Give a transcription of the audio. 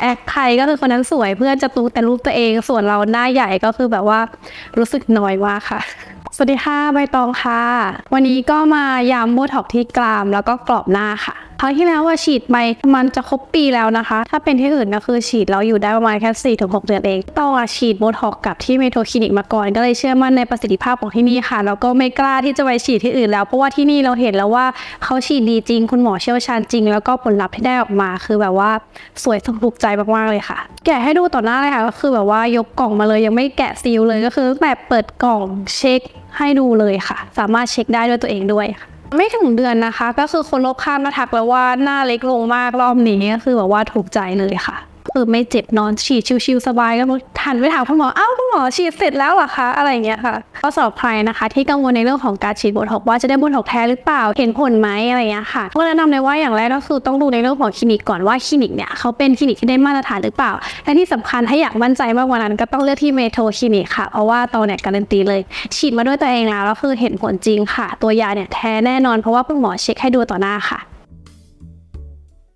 แอคใครก็คือคนนั้นสวยเพื่อนจะตูแต่รูปตัวเองส่วนเราหน้าใหญ่ก็คือแบบว่ารู้สึกน้อยมากค่ะ สวัสดีค่ะใบตองค่ะ วันนี้ก็มายามโบท็อกที่กรามแล้วก็กรอบหน้าค่ะ คราวที่แล้วว่าฉีดไปมันจะครบปีแล้วนะคะ ถ้าเป็นที่อื่นก็คือฉีดแล้วอยู่ได้ประมาณแค่4ถึง6เดือนเองต้องอะฉีดโบท็อกกับที่เมโทคลินิกมาก่อน ก็เลยเชื่อมั่นในประสิทธิภาพของที่นี่ค่ะแล้วก็ไม่กล้าที่จะไปฉีดที่อื่นแล้วเพราะว่าที่นี่เราเห็นแล้วว่าเขาฉีดดีจริง คุณหมอเชี่ยวชาญจริง แล้วก็ผลลัพธ์ที่ได้ออกมาคือแบบว่าสวยถูกใจมากๆเลยค่ะ แกะให้ดูต่อหน้าเลยค่ะก็คือแบบว่ายกกล่องมาเลยยังไม่แกะซีลเลยก็คือแต่เปิดกล่องเช็คให้ดูเลยค่ะ สามารถเช็คได้ด้วยตัวเองด้วยค่ะ ไม่ถึงเดือนนะคะ ก็คือคนรอบข้างมาทักแล้วว่าหน้าเล็กลงมากรอบนี้ก็คือแบบว่าถูกใจเลยค่ะ คือไม่เจ็บนอนฉีดชิวๆสบายก็ทันไปถามคุณหมออ้าวคุณหมอฉีดเสร็จแล้วเหรอคะอะไรเงี้ยค่ะก็สำหรับใครนะคะ ที่กังวลในเรื่องของการฉีดบท็อกว่าจะได้บท็อกแท้หรือเปล่าเห็นผลไหมอะไรเงี้ยค่ะก็แนะนำเลยว่าอย่างแรกก็คือต้องดูในเรื่องของคลินิกก่อนว่าคลินิกเนี่ยเขาเป็นคลินิกที่ได้มาตรฐานหรือเปล่าและที่สำคัญถ้าอยากมั่นใจมากกว่านั้นก็ต้องเลือกที่เมโทรคลินิกค่ะเพราะว่าตอนเนี่ยการันตีเลย ฉีดมาด้วยตัวเองแล้วแล้วคือเห็นผลจริงค่ะ ตัวยาเนี่ยแท้แน่นอนเพราะว่าคุณหมอเช็คให้ดูต่อหน้าค่ะ